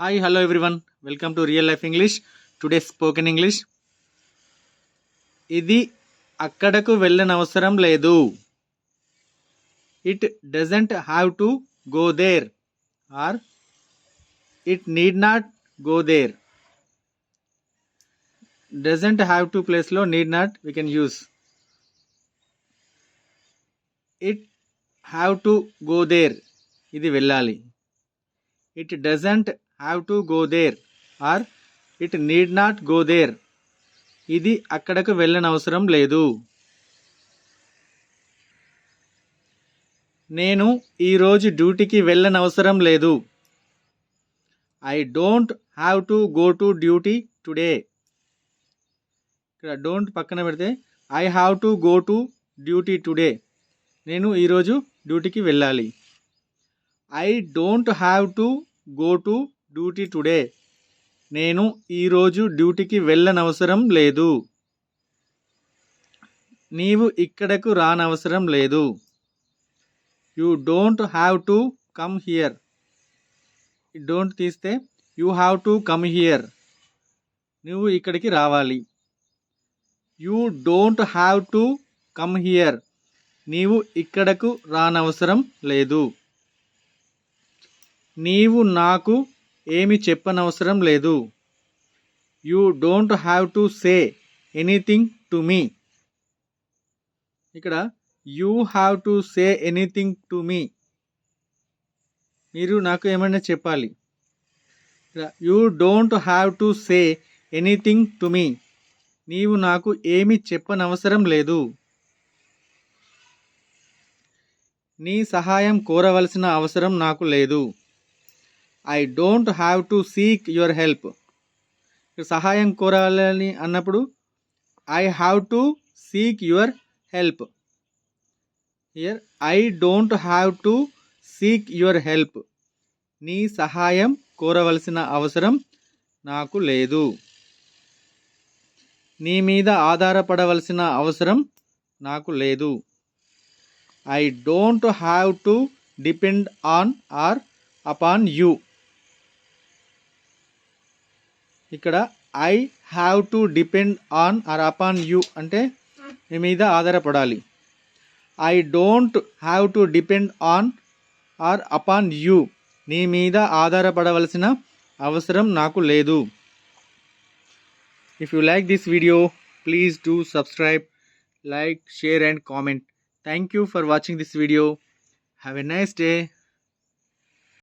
Hi hello everyone welcome to real life English today spoken English ఇది అక్కడకు వెళ్ళనవసరం లేదు. It doesn't have to go there or it need not go there doesn't have to ప్లేస్లో need not we can use it have to go there ఇది వెళ్ళాలి. It doesn't have to go there or it need not go there ఇది అక్కడకు వెళ్ళనవసరం లేదు. నేను ఈరోజు డ్యూటీకి వెళ్ళనవసరం లేదు. I don't have to go to duty today ఇక్కడ డోంట్ పక్కన పెడితే I have to go to duty today నేను ఈరోజు డ్యూటీకి వెళ్ళాలి. I don't have to go to duty today. నేను ఈరోజు డ్యూటీకి వెళ్ళనవసరం లేదు. నీవు ఇక్కడకు రానవసరం లేదు. You don't have to come here. Don't తీస్తే you have to come here. నువ్వు ఇక్కడికి రావాలి. You don't have to come here. నీవు ఇక్కడకు రానవసరం లేదు. నీవు నాకు ఏమి చెప్పనవసరం లేదు. You don't have to say anything to me. ఇక్కడ you have to say anything to me. మీరు నాకు ఏమైనా చెప్పాలి? You don't have to say anything to me. నీవు నాకు ఏమి చెప్పనవసరం లేదు. నీ సహాయం కోరవలసిన అవసరం నాకు లేదు. I don't have to seek your help సహాయం కోరాలని అన్నప్పుడు I have to seek your help here I don't have to seek your help నీ సహాయం కోరవలసిన అవసరం నాకు లేదు. నీ మీద ఆధారపడవలసిన అవసరం నాకు లేదు. I don't have to depend on or upon you ఇక్కడ I have to depend on or upon you అంటే మీ మీద ఆధారపడాలి. I don't have to depend on or upon you నీ మీద ఆధారపడవలసిన అవసరం నాకు లేదు. If you like this video please do subscribe like share and comment thank you for watching this video have a nice day